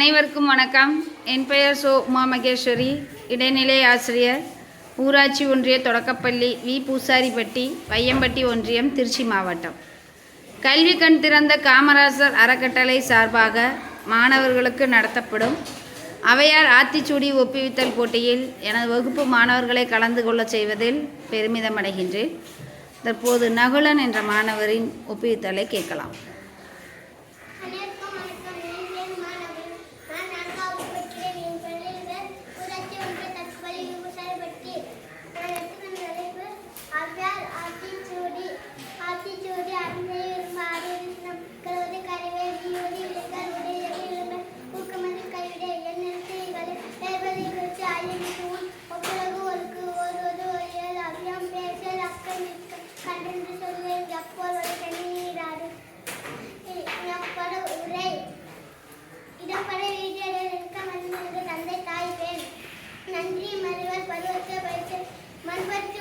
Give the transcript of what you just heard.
அனைவருக்கும் வணக்கம். என் பெயர் சோ உமா மகேஸ்வரி. இடைநிலை ஆசிரியர். ஊராட்சி ஒன்றிய தொடக்கப்பள்ளி வி. பூசாரிப்பட்டி வையம்பட்டி ஒன்றியம் திருச்சி மாவட்டம். கல்வி கண் திறந்த காமராசர் அறக்கட்டளை சார்பாக மாணவர்களுக்கு நடத்தப்படும் அவையார் ஆத்திச்சூடி ஒப்புவித்தல் போட்டியில் எனது வகுப்பு மாணவர்களை கலந்து கொள்ளச் செய்வதில் பெருமிதம் அடைகின்றேன் தற்போது நகுலன் என்ற மாணவரின் ஒப்புவித்தலை கேட்கலாம். ಮನ್ಬರ್ಕ